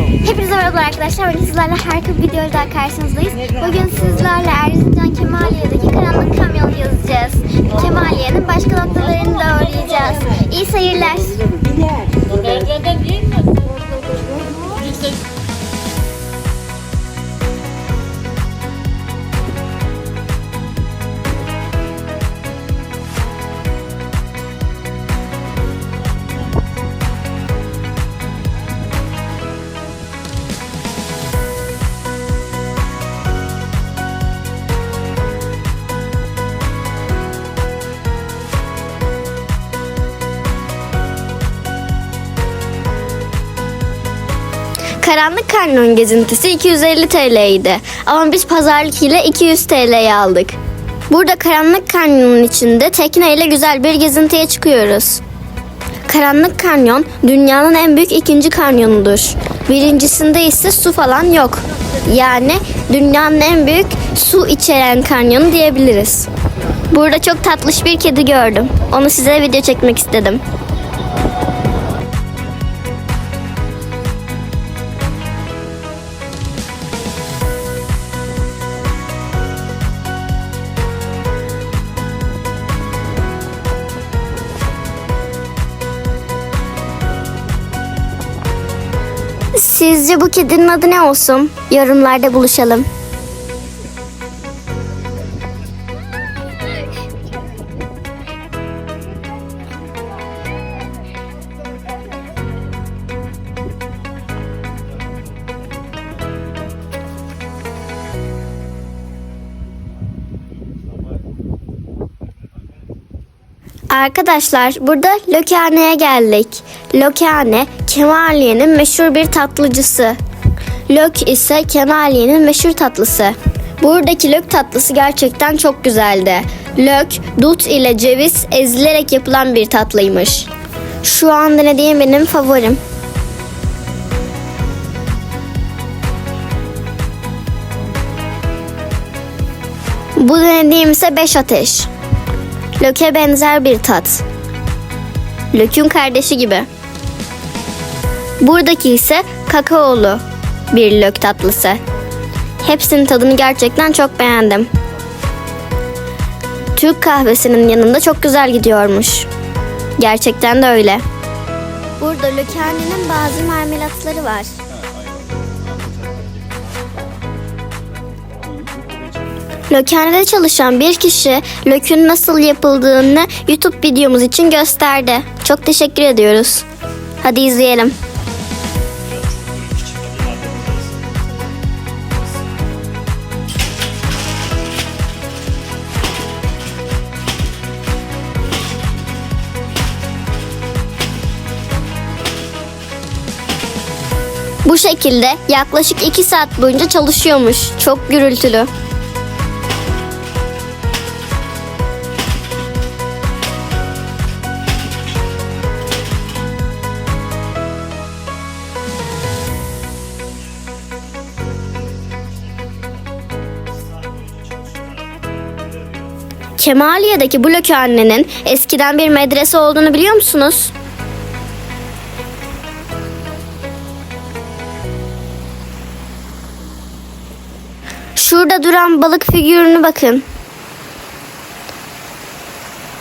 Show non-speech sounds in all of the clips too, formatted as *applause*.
Hepinize merhaba arkadaşlar. Bugün sizlerle harika bir videoyla daha karşınızdayız. Bugün sizlerle Erzincan Kemaliye'deki karanlık kamyonu yazacağız. Kemaliye'nin başka noktalarını da uğrayacağız. İyi seyirler. Karanlık Kanyon gezintisi 250 TL idi. Ama biz pazarlık ile 200 TL'ye aldık. Burada Karanlık Kanyon'un içinde tekne ile güzel bir gezintiye çıkıyoruz. Karanlık Kanyon dünyanın en büyük ikinci kanyonudur. Birincisinde ise su falan yok. Yani dünyanın en büyük su içeren kanyonu diyebiliriz. Burada çok tatlış bir kedi gördüm. Onu size video çekmek istedim. Sizce bu kedinin adı ne olsun? Yorumlarda buluşalım. Arkadaşlar burada Lökhane'ye geldik. Lökhane Kemaliye'nin meşhur bir tatlıcısı. Lök ise Kemaliye'nin meşhur tatlısı. Buradaki lök tatlısı gerçekten çok güzeldi. Lök, dut ile ceviz ezilerek yapılan bir tatlıymış. Şu an denediğim benim favorim. Bu denediğim ise beş ateş. Löke benzer bir tat. Lökün kardeşi gibi. Buradaki ise kakaolu bir lök tatlısı. Hepsinin tadını gerçekten çok beğendim. Türk kahvesinin yanında çok güzel gidiyormuş. Gerçekten de öyle. Burada Lökhane'nin bazı marmelatları var. Lökhane'de çalışan bir kişi lökün nasıl yapıldığını YouTube videomuz için gösterdi. Çok teşekkür ediyoruz. Hadi izleyelim. Bu şekilde yaklaşık 2 saat boyunca çalışıyormuş. Çok gürültülü. Kemaliye'deki bu lökhanenin eskiden bir medrese olduğunu biliyor musunuz? Şurada duran balık figürünü bakın.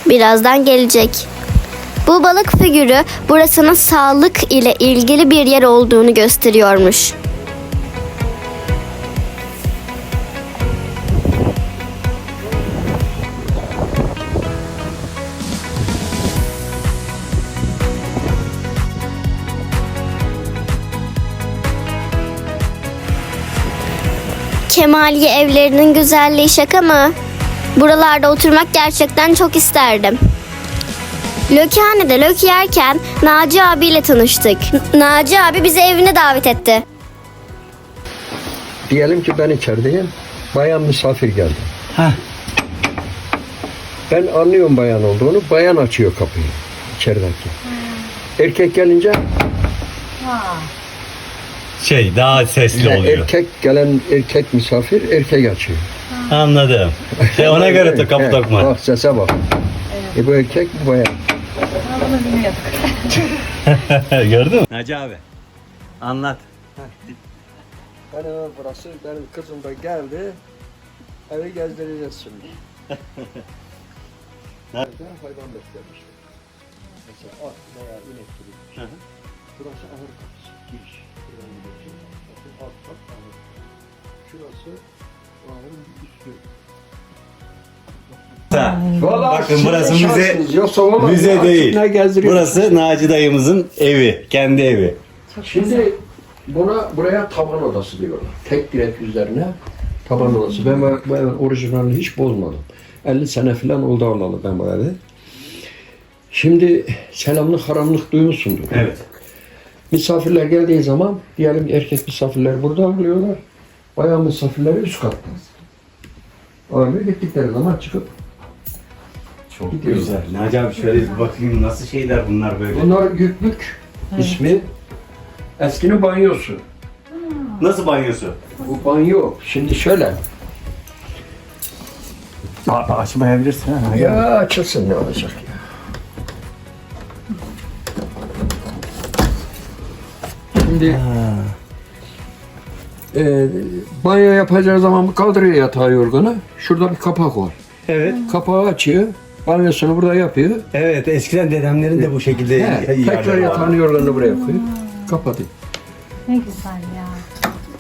Birazdan gelecek. Bu balık figürü burasının sağlık ile ilgili bir yer olduğunu gösteriyormuş. Kemaliye evlerinin güzelliği şaka mı? Buralarda oturmak gerçekten çok isterdim. Lökhane'de lök yerken Naci abiyle tanıştık. Naci abi bizi evine davet etti. Diyelim ki ben içerideyim. Bayan misafir geldi. Heh. Ben anlıyorum bayan olduğunu. Bayan açıyor kapıyı içerideki. Erkek gelince Şey daha sesli yani oluyor. erkek gelen erkek misafir erkek açıyor. Anladım. Şey ona göre de kapı He, takma. Bak sese bak. E bu erkek bu bayan. *laughs* Gördün mü? Naci abi. Anlat. Hani burası benim kızım da geldi. Evi gezdireceğiz şimdi. *laughs* Nerede? Hayvan beslemişler. Mesela at veya inek gibi. şey. Burası ahır. Giriş. Buradan gidiyorsun. Bakın alt kat ahır. Şurası ahırın bir üstü. Vallahi Bakın siz burası müze, şanslısınız. Yoksa olmaz. müze değil. ne? Burası Naci dayımızın evi. Kendi evi. Şimdi buna buraya taban odası diyorlar. Tek direk üzerine taban odası. Ben bu, bu evin orijinalini hiç bozmadım. 50 sene falan oldu alalı ben bu evi. Şimdi selamlık haramlık duymuşsundur. Evet. Misafirler geldiği zaman diyelim erkek misafirler burada ağırlıyorlar. Bayan misafirleri üst katta. Ağırlıyor gittikleri zaman çıkıp Çok Gidiyoruz. güzel. Naci abi şöyle bir bakayım nasıl şeyler bunlar böyle. bunlar güklük ismi. Eskinin banyosu. Nasıl banyosu? Bu banyo şimdi şöyle. açmayabilirsin ha. Ya açılsın ne olacak ya. Şimdi e, banyo yapacağı zaman kaldırıyor yatağı yorganı. Şurada bir kapak var. Evet. Kapağı açıyor. Banyosunu burada yapıyor. Evet eskiden dedemlerin de bu şekilde He, tekrar yatağını yorganını buraya koyuyor. Kapatıyor. Ne güzel ya.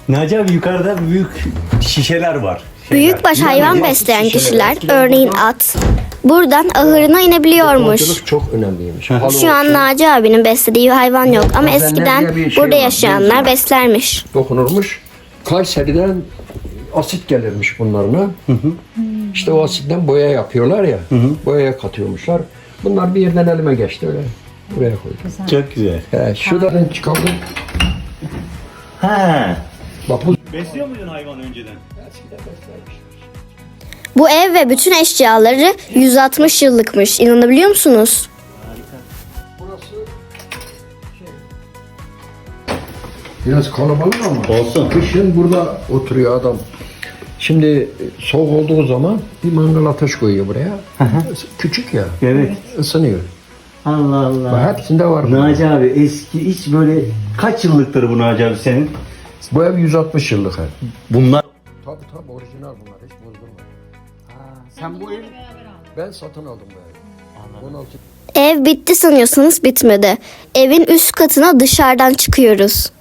Naci abi yukarıda büyük şişeler var. Büyükbaş hayvan besleyen kişiler, örneğin at, buradan ahırına inebiliyormuş. Çok önemliymiş. Hı. Şu an Naci abinin beslediği hayvan yok ama eskiden şey burada yaşayanlar beslermiş. dokunurmuş. Kayseri'den asit gelirmiş bunlarına. İşte o asitten boya yapıyorlar ya. Boyaya katıyormuşlar. Bunlar bir yerden elime geçti öyle. Buraya koydum. Çok güzel. He, şuradan çıkardım. Ha. Bak bu Besliyor muydun hayvan önceden? Bu ev ve bütün eşyaları 160 yıllıkmış. İnanabiliyor musunuz? Burası şey, biraz kalabalık ama Olsun. kışın burada oturuyor adam. Şimdi soğuk olduğu zaman bir mangal ateş koyuyor buraya. Küçük ya. Evet. ısınıyor. Allah Bak, Allah. hepsinde var. bu. Naci abi eski hiç böyle kaç yıllıktır bu Naci abi senin? Bu ev 160 yıllık ev. Bunlar Tabii tabii orijinal bunlar hiç bozdurma. Sen bu ev ben satın aldım bu evi. 16 Ev bitti sanıyorsanız bitmedi. Evin üst katına dışarıdan çıkıyoruz.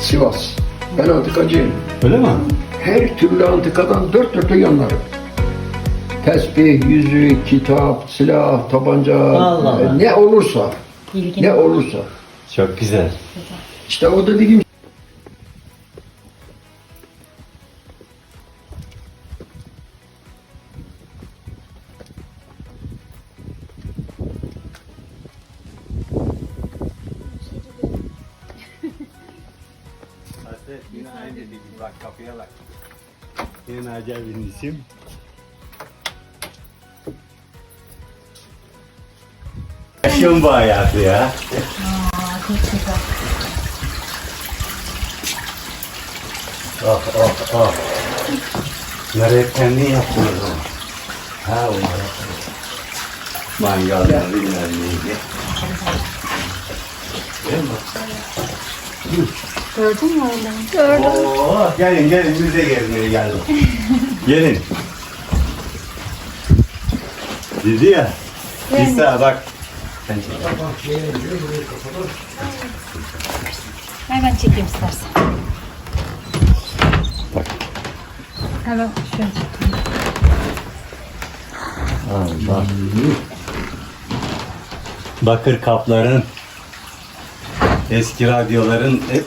Sivas. Ben antikacıyım. öyle mi? Her türlü antikadan dört dörtlük yanlarım. Tesbih, yüzük, kitap, silah, tabanca, Allah Allah. e, ne olursa, İlgin. ne olursa. Çok güzel. İşte o dediğim Yine aynı dedi. Bak kapıya bak. Yine abinin isim. Yaşıyorum bu hayatı ya. Aa, çok güzel. Oh oh oh. Bunları hep kendin yaptın o zaman. Ha onları Mangallar bilmem neydi. Değil mi? Gördün mü öyle? Oo, gelin gelin müze gezmeye geldim. *laughs* gelin. Dedi ya. İsa bak. Sen çek. Ver ben çekeyim istersen. Bak. Hemen şöyle çekeyim. Allah. Bakır kapların, eski radyoların hep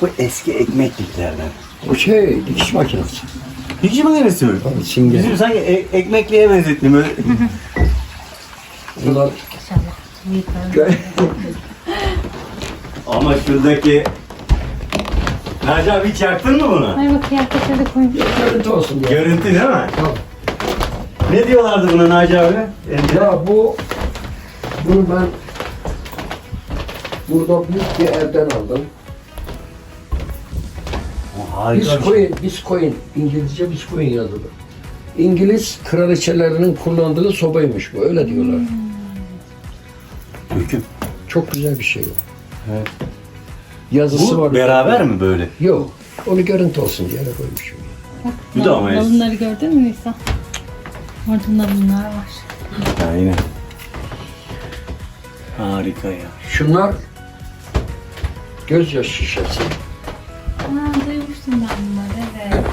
bu eski ekmekliklerden. o şey dikiş makinesi. Hiç mi? Tabii, simge. Bizim sanki e- ekmekliğe benzettim öyle. Bunlar *laughs* Ama şuradaki Naci abi hiç yaktın mı bunu? Ay bak kıyafetleri de koymuş. görüntü olsun diye. Görüntü değil mi? Tabii. Ne diyorlardı buna Naci abi? Ya bu bunu ben burada büyük bir evden aldım. Harika bir şey. Bitcoin, Bitcoin, İngilizce Bitcoin yazılır. İngiliz kraliçelerinin kullandığı sobaymış bu, öyle diyorlar. Hüküm. Çok güzel bir şey. Evet. Yazısı Bu var. beraber mi böyle? Yok, onu görüntü olsun diye öyle koymuşum. Bu da ama es- Bunları gördün mü Nisa? Orada da bunlar var. Aynen. Harika ya. Şunlar gözyaş şişesi. Aa, ben bunları evet.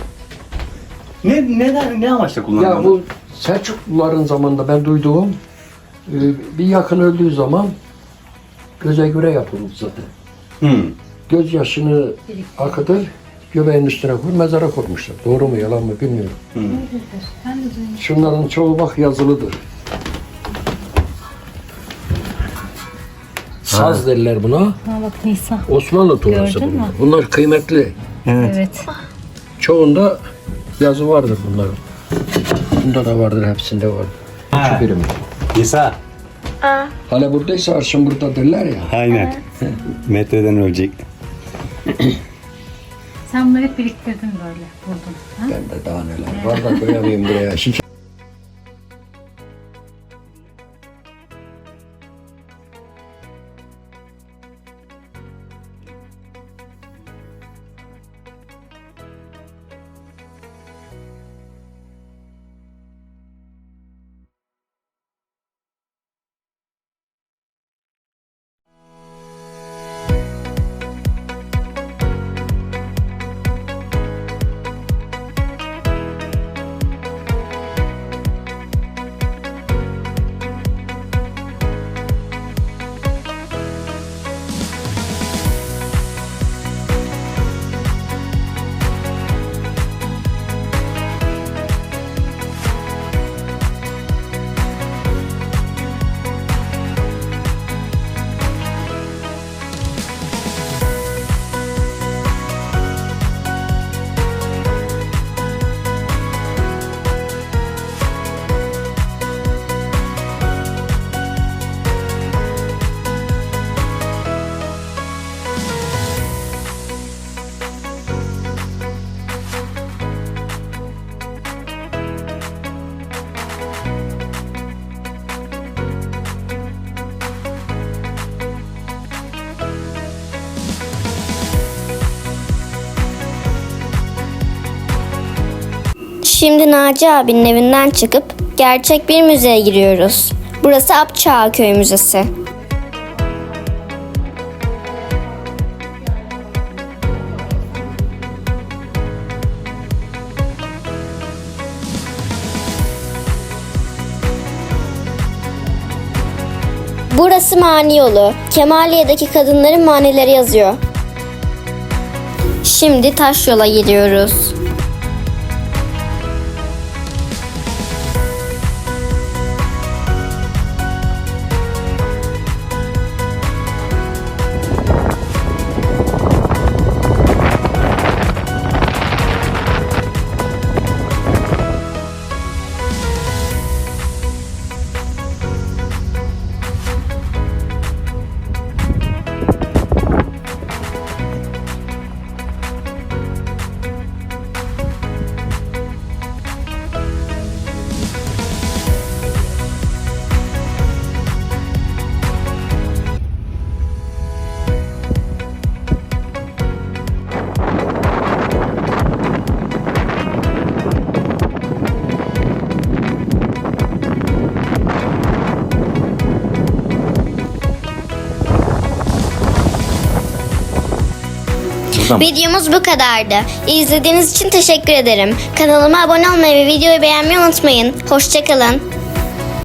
Ne neden ne amaçla kullanılıyor? Ya bu Selçukluların zamanında ben duyduğum e, bir yakın öldüğü zaman göze göre yapılmış zaten. Hı. Gözyaşını akıtır, göbeğin üstüne koy, mezara koymuşlar. Doğru mu yalan mı bilmiyorum. Öyledir. Ben de duymuştum. Şunların çoğu bak yazılıdır. Saz derler buna. Ha bak Nisa. Osmanlı tuğlası Gördün bunlar. mü? Bunlar kıymetli. Evet. Evet. Çoğunda yazı vardır bunların. Bunda da vardır, hepsinde vardır. Ha. Şu birim. İsa. Hala buradaysa arşın burada derler ya. Aynen. Metreden ölecek. Sen bunları hep biriktirdin böyle. Buldun. Ha? Ben de daha neler var da koyamayayım buraya. Şike- Şimdi Naci abinin evinden çıkıp gerçek bir müzeye giriyoruz. Burası Apçağköy Müzesi. Burası mani yolu. Kemaliye'deki kadınların manileri yazıyor. Şimdi taş yola gidiyoruz. Mı? Videomuz bu kadardı. İzlediğiniz için teşekkür ederim. Kanalıma abone olmayı ve videoyu beğenmeyi unutmayın. Hoşçakalın.